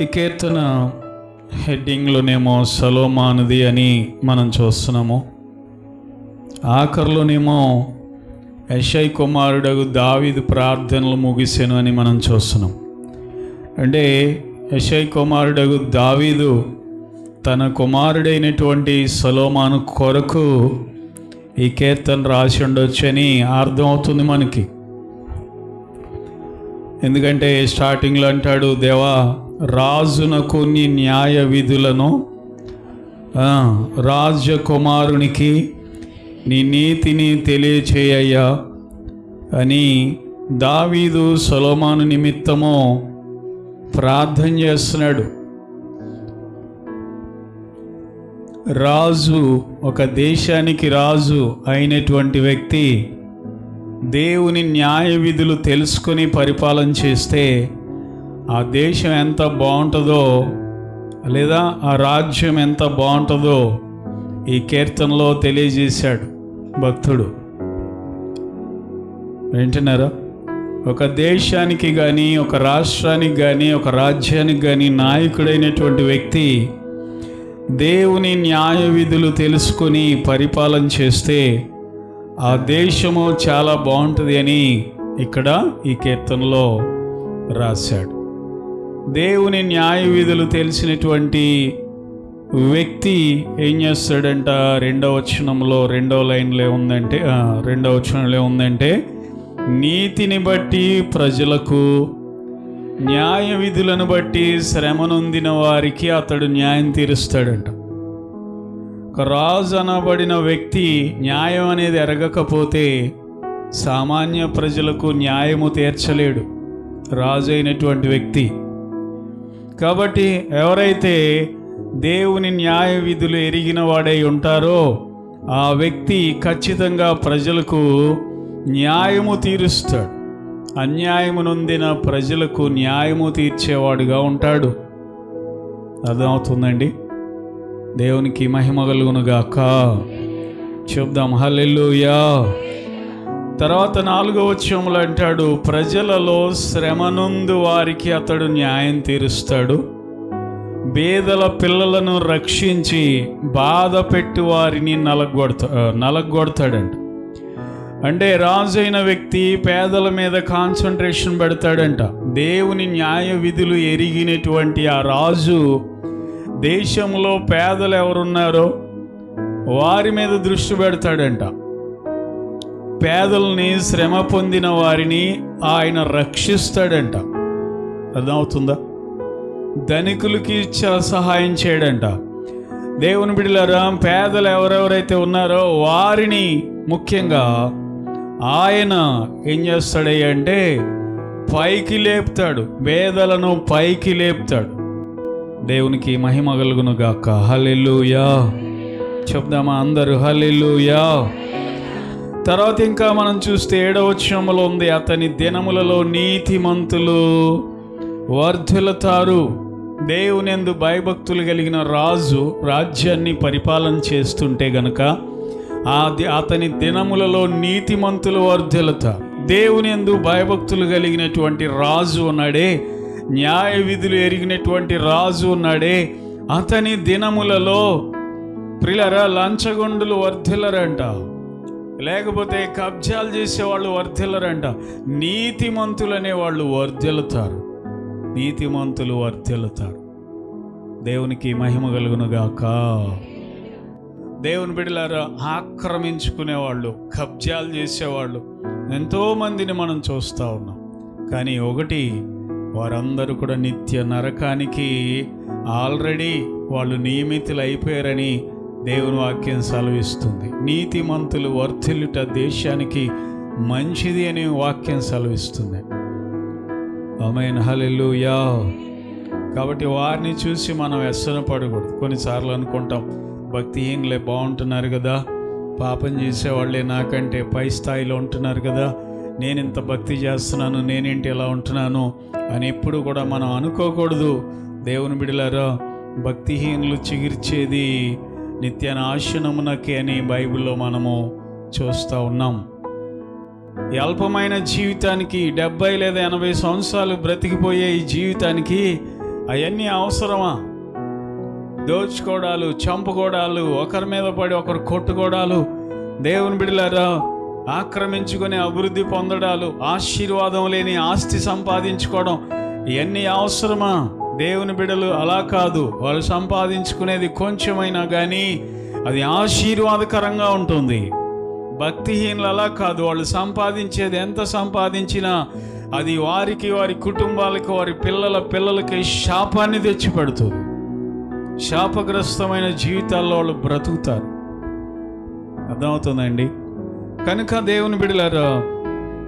ఈ కీర్తన హెడ్డింగ్లోనేమో సలోమానుది అని మనం చూస్తున్నాము. ఆఖరిలోనేమో యశై కుమారుడు దావిదు ప్రార్థనలు ముగిసాను అని మనం చూస్తున్నాం. అంటే యశై కుమారుడు దావీదు తన కుమారుడైనటువంటి సలోమాను కొరకు ఈ కీర్తన రాసి ఉండొచ్చని అర్థమవుతుంది మనకి. ఎందుకంటే స్టార్టింగ్లో అంటాడు దేవా రాజున కొన్ని న్యాయ విధులను రాజకుమారునికి నీ నీతిని తెలియచేయ్యా అని దావీదు సొలోమాను నిమిత్తము ప్రార్థన చేస్తున్నాడు. రాజు ఒక దేశానికి రాజు అయినటువంటి వ్యక్తి దేవుని న్యాయ విధులు తెలుసుకొని పరిపాలన చేస్తే ఆ దేశం ఎంత బాగుంటుందో లేదా ఆ రాజ్యం ఎంత బాగుంటుందో ఈ కీర్తనలో తెలియజేశాడు భక్తుడు. వింటున్నారా? ఒక దేశానికి కానీ ఒక రాష్ట్రానికి కానీ ఒక రాజ్యానికి కానీ నాయకుడైనటువంటి వ్యక్తి దేవుని న్యాయ విధులు తెలుసుకొని పరిపాలన చేస్తే ఆ దేశము చాలా బాగుంటుంది అని ఇక్కడ ఈ కీర్తనలో రాశాడు. దేవుని న్యాయ విధులు తెలిసినటువంటి వ్యక్తి ఏం చేస్తాడంట? రెండవ వచనంలో రెండవ లైన్లో ఉందంటే రెండవ వచనంలో ఉందంటే నీతిని బట్టి ప్రజలకు న్యాయ విధులను బట్టి శ్రమనొందిన వారికి అతడు న్యాయం తీరుస్తాడంట. ఒక రాజు అనబడిన వ్యక్తి న్యాయం అనేది ఎరగకపోతే సామాన్య ప్రజలకు న్యాయము తీర్చలేడు. రాజు అయినటువంటి వ్యక్తి. కాబట్టి ఎవరైతే దేవుని న్యాయ విధులు ఎరిగిన వాడై ఉంటారో ఆ వ్యక్తి ఖచ్చితంగా ప్రజలకు న్యాయము తీరుస్తాడు. అన్యాయము నొందిన ప్రజలకు న్యాయము తీర్చేవాడుగా ఉంటాడు. అర్థమవుతుందండి? దేవునికి మహిమ కలుగునుగాక. చెప్దాం యా తర్వాత నాలుగో వచ్చంలో అంటాడు ప్రజలలో శ్రమనుందు వారికి అతడు న్యాయం తీరుస్తాడు. బేదల పిల్లలను రక్షించి బాధ పెట్టి వారిని నలగొడతా నలగొడతాడంట. అంటే రాజైన వ్యక్తి పేదల మీద కాన్సన్ట్రేషన్ పెడతాడంట. దేవుని న్యాయ విధులు ఎరిగినటువంటి ఆ రాజు దేశంలో పేదలు ఎవరున్నారో వారి మీద దృష్టి పెడతాడంట. పేదల్ని శ్రమ పొందిన వారిని ఆయన రక్షిస్తాడంట. అర్థమవుతుందా? ధనికులకి సహాయం చేయడంట. దేవుని బిడ్డలారా పేదలు ఎవరెవరైతే ఉన్నారో వారిని ముఖ్యంగా ఆయన ఏం చేస్తాడయ్య అంటే పైకి లేపుతాడు. పేదలను పైకి లేపుతాడు. దేవునికి మహిమ కలుగును గాక. హల్లెలూయా. చెప్దామా అందరూ? హల్లెలూయా. తర్వాత ఇంకా మనం చూస్తే ఏడవచనములో ఉంది అతని దినములలో నీతిమంతులు వర్ధులతారు. దేవునెందు భయభక్తులు కలిగిన రాజు రాజ్యాన్ని పరిపాలన చేస్తుంటే గనక ఆ అతని దినములలో నీతిమంతులు వర్ధులత దేవునెందు భయభక్తులు కలిగినటువంటి రాజు ఉన్నాడే న్యాయ విధులు ఎరిగినటువంటి రాజు ఉన్నాడే అతని దినములలో ప్రిలరా లంచగొండులు వర్ధిల్లరంట లేకపోతే కబ్జాలు చేసేవాళ్ళు వర్ధిల్లరంట. నీతిమంతులు అనే వాళ్ళు వర్ధిల్లుతారు. నీతిమంతులు వర్ధిల్లుతారు. దేవునికి మహిమ కలుగునుగాక. దేవుని బిడ్డలారా ఆక్రమించుకునేవాళ్ళు కబ్జాలు చేసేవాళ్ళు ఎంతోమందిని మనం చూస్తూ ఉన్నాం. కానీ ఒకటి వారందరూ కూడా నిత్య నరకానికి ఆల్రెడీ వాళ్ళు నియమితులు అయిపోయారని దేవుని వాక్యం సెలవిస్తుంది. నీతిమంతులు వర్ధిల్లుట దేశానికి మంచిది అని వాక్యం సెలవిస్తుంది. ఆమెన్. యా కాబట్టి వారిని చూసి మనం వ్యసన పడకూడదు. కొన్నిసార్లు అనుకుంటాం భక్తిహీనులే బాగుంటున్నారు కదా పాపం చేసేవాళ్ళే నాకంటే పై స్థాయిలో ఉంటున్నారు కదా నేను ఇంత భక్తి చేస్తున్నాను నేనేంటి ఇలా ఉంటున్నాను అని ఎప్పుడు కూడా మనం అనుకోకూడదు. దేవుని బిడలారా భక్తిహీనులు చిగిర్చేది నిత్య నాశనమునకే అని బైబిల్లో మనము చూస్తూ ఉన్నాం. ఈ అల్పమైన జీవితానికి డెబ్బై లేదా ఎనభై సంవత్సరాలు బ్రతికిపోయే ఈ జీవితానికి అవన్నీ అవసరమా? దోచుకోవడాలు చంపుకోవడాలు ఒకరి మీద పడి ఒకరు కొట్టుకోవడాలు దేవుని బిడ్డలారా ఆక్రమించుకొని అభివృద్ధి పొందడాలు ఆశీర్వాదం లేని ఆస్తి సంపాదించుకోవడం ఇవన్నీ అవసరమా? దేవుని బిడలు అలా కాదు. వాళ్ళు సంపాదించుకునేది కొంచెమైనా కానీ అది ఆశీర్వాదకరంగా ఉంటుంది. భక్తిహీనులు అలా కాదు. వాళ్ళు సంపాదించేది ఎంత సంపాదించినా అది వారికి వారి కుటుంబాలకు వారి పిల్లల పిల్లలకి శాపాన్ని తెచ్చిపెడుతుంది. శాపగ్రస్తమైన జీవితాల్లో వాళ్ళు బ్రతుకుతారు. అర్థమవుతుందండి కనుక దేవుని బిడలారా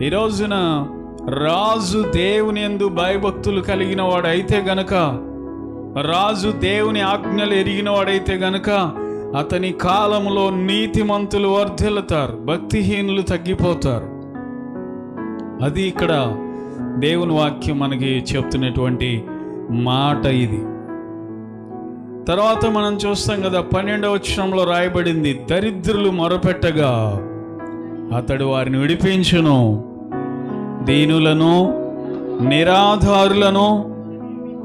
ఈ రోజున రాజు దేవుని ఎందు భయభక్తులు కలిగిన వాడైతే గనక రాజు దేవుని ఆజ్ఞలు ఎరిగిన వాడైతే గనక అతని కాలంలో నీతిమంతులు వర్ధిల్లుతారు భక్తిహీనులు తగ్గిపోతారు. అది ఇక్కడ దేవుని వాక్యం మనకి చెప్తున్నటువంటి మాట ఇది. తర్వాత మనం చూస్తాం కదా పన్నెండవ వచనంలో రాయబడింది దరిద్రులు మొరపెట్టగా అతడు వారిని విడిపించును. దీనులను నిరాధారులను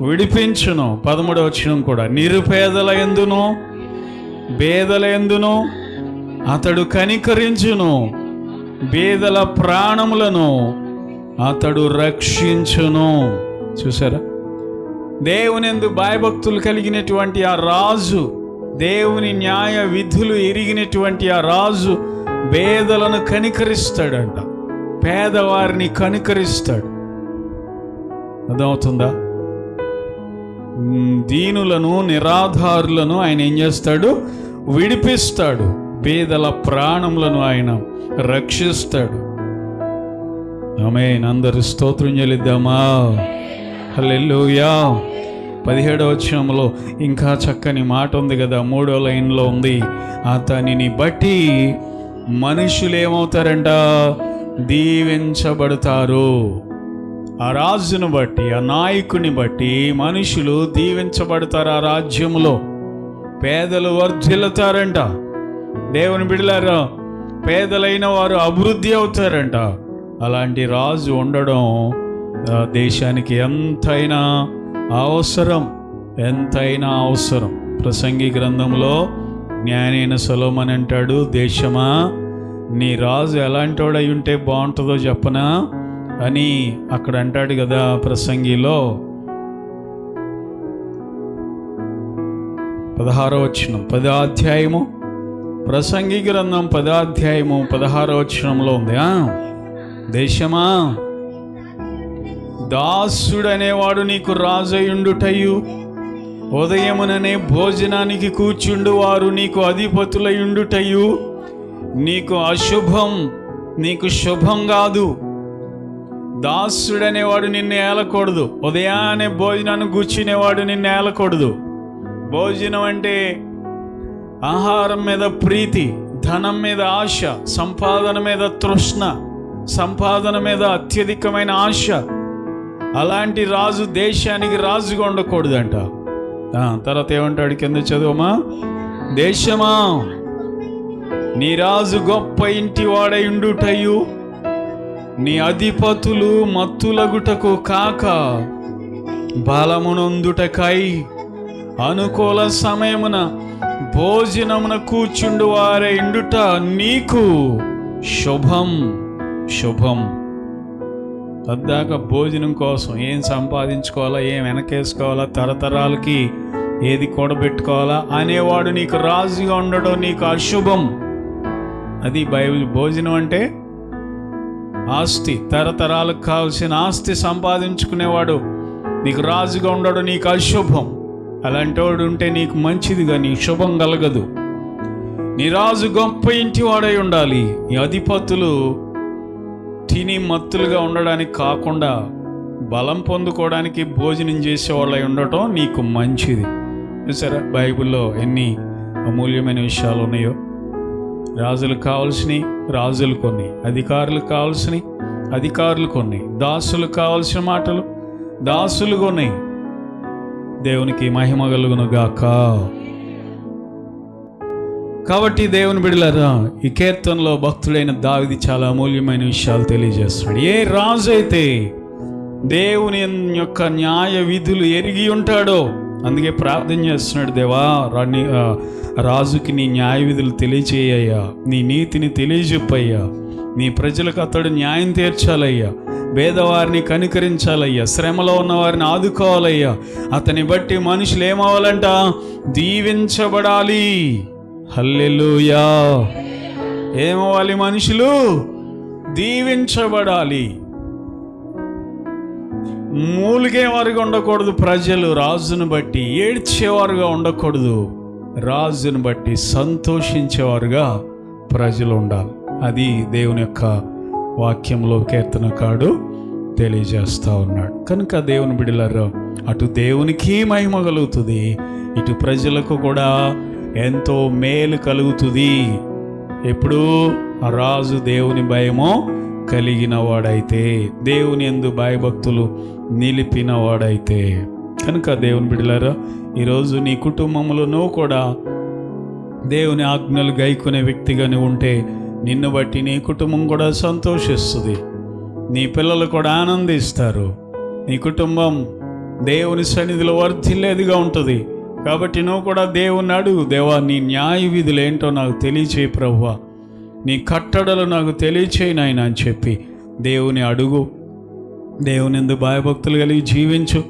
విడిపించును. పదమూడవ వచనం కూడా నిరుపేదల ఎందును బేదల ఎందును అతడు కనికరించును. బేదల ప్రాణములను అతడు రక్షించును. చూసారా? దేవునెందు భయభక్తులు కలిగినటువంటి ఆ రాజు దేవుని న్యాయ విధులు ఎరిగినటువంటి ఆ రాజు బేదలను కనికరిస్తాడంట. పేదవారిని కనికరిస్తాడు. అర్థమవుతుందా? దీనులను నిరాధారులను ఆయన ఏం చేస్తాడు? విడిపిస్తాడు. పేదల ప్రాణములను ఆయన రక్షిస్తాడు. ఆమె అందరు స్తోత్రం చెల్లిద్దామా? హల్లెలూయా. పదిహేడవ వచ్చంలో ఇంకా చక్కని మాట ఉంది కదా మూడో లైన్లో ఉంది. అతనిని బట్టి మనుషులు ఏమవుతారంట దీవించబడతారు. ఆ రాజును బట్టి ఆ నాయకుని బట్టి మనుషులు దీవించబడతారు ఆ రాజ్యంలో పేదలు వర్ధిల్లుతారంట. దేవుని బిడలారా పేదలైన వారు అభివృద్ధి అవుతారంట. అలాంటి రాజు ఉండడం దేశానికి ఎంతైనా అవసరం. ఎంతైనా అవసరం. ప్రసంగి గ్రంథంలో జ్ఞానైన సలోమని అంటాడు దేశమా నీ రాజు ఎలాంటోడై ఉంటే బాగుంటుందో చెప్పనా? అని అక్కడ అంటాడు కదా ప్రసంగిలో. పదహారో వచనం పదాధ్యాయము ప్రసంగి గ్రంథం పదాధ్యాయము పదహారో వచ్చినంలో ఉంది ఆ? దేశమా? దాసుడనేవాడు నీకు రాజయుండుటయు ఉదయముననే భోజనానికి కూర్చుండు వారు నీకు అధిపతులయుండుటయు నీకు అశుభం నీకు శుభం కాదు. దాసుడనేవాడు నిన్ను ఏలకూడదు. ఉదయాన్నే భోజనాన్ని కూర్చునేవాడు నిన్ను ఏలకూడదు. భోజనం అంటే ఆహారం మీద ప్రీతి ధనం మీద ఆశ సంపాదన మీద తృష్ణ సంపాదన మీద అత్యధికమైన ఆశ. అలాంటి రాజు దేశానికి రాజుగా ఉండకూడదంట. తర్వాత ఏమంటాడు? కింద చదువుమా దేశమా? నీ రాజు గొప్ప ఇంటి వాడయుండుటయు నీ అధిపతులు మత్తులగుటకు కాక బలమునందుటకై అనుకూల సమయమున భోజనమున కూర్చుండు వారే ఇండుట నీకు శుభం శుభం. అద్దాక భోజనం కోసం ఏం సంపాదించుకోవాలా ఏం వెనకేసుకోవాలా తరతరాలకి ఏది కూడబెట్టుకోవాలా అనేవాడు నీకు రాజుగా ఉండడం నీకు అశుభం. అది బైబిల్ భోజనం అంటే ఆస్తి తరతరాలకు కావాల్సిన ఆస్తి సంపాదించుకునేవాడు నీకు రాజుగా ఉండడం నీకు అశుభం. అలాంటి వాడు ఉంటే నీకు మంచిదిగా నీ శుభం కలగదు. నీ రాజు గొప్ప ఇంటివాడై ఉండాలి. నీ అధిపతులు తిని మత్తులుగా ఉండడానికి కాకుండా బలం పొందుకోవడానికి భోజనం చేసేవాళ్ళై ఉండటం నీకు మంచిది. చూసారా? బైబిల్లో ఎన్ని అమూల్యమైన విషయాలు ఉన్నాయో? రాజులకు కావాల్సినవి రాజులు కొన్ని. అధికారులకు కావాల్సినవి అధికారులు కొన్ని. దాసులకు కావాల్సిన మాటలు దాసులు కొన్ని. దేవునికి మహిమ కలుగును గాక. కాబట్టి దేవుని బిడలరా ఈ కీర్తనలో భక్తుడైన దావిది చాలా అమూల్యమైన విషయాలు తెలియజేస్తాడు ఏ రాజు అయితే దేవుని యొక్క న్యాయ విధులు ఎరిగి ఉంటాడో అందుకే ప్రార్థన చేస్తున్నాడు దేవా రాణి రాజుకి నీ న్యాయ విధులు తెలియచేయ్యా నీ నీతిని తెలియజెప్పయ్యా. నీ ప్రజలకు అతడు న్యాయం తీర్చాలయ్యా. పేదవారిని కనికరించాలయ్యా. శ్రమలో ఉన్న వారిని ఆదుకోవాలయ్యా. అతని బట్టి మనుషులు ఏమవ్వాలంట? దీవించబడాలి. హల్లెలుయా. ఏమవ్వాలి మనుషులు? దీవించబడాలి. మూలిగేవారుగా ఉండకూడదు ప్రజలు రాజును బట్టి ఏడ్చేవారుగా ఉండకూడదు. రాజును బట్టి సంతోషించేవారుగా ప్రజలు ఉండాలి. అది దేవుని యొక్క వాక్యంలో కీర్తనకాడు తెలియజేస్తూ ఉన్నాడు. కనుక దేవుని బిడిలారు అటు దేవునికి మహిమ కలుగుతుంది ఇటు ప్రజలకు కూడా ఎంతో మేలు కలుగుతుంది. ఎప్పుడు ఆ రాజు దేవుని భయమో కలిగిన వాడైతే దేవుని ఎందు భయభక్తులు నిలిపిన వాడైతే కనుక దేవుని బిడ్డలారా ఈరోజు నీ కుటుంబంలో నువ్వు కూడా దేవుని ఆజ్ఞలు గైకునే వ్యక్తిగానే ఉంటే నిన్ను బట్టి నీ కుటుంబం కూడా సంతోషిస్తుంది. నీ పిల్లలు కూడా ఆనందిస్తారు. నీ కుటుంబం దేవుని సన్నిధిలో వర్ధిల్లేదిగా ఉంటుంది. కాబట్టి నువ్వు కూడా దేవుని అడుగు దేవా నీ న్యాయ విధులు ఏంటో నాకు తెలియచేయి ప్రభువా. నీ కట్టడలు నాకు తెలియచేయి నాయన అని చెప్పి దేవుని అడుగు. దేవుని ఎందు భయభక్తులు కలిగి జీవించు.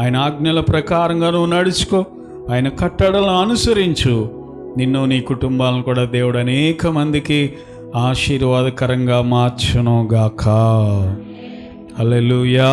ఆయన ఆజ్ఞల ప్రకారంగా నువ్వు నడుచుకో. ఆయన కట్టడలను అనుసరించు. నిన్ను నీ కుటుంబాలను కూడా దేవుడు అనేక మందికి ఆశీర్వాదకరంగా మార్చును గాక అల్లెలుయా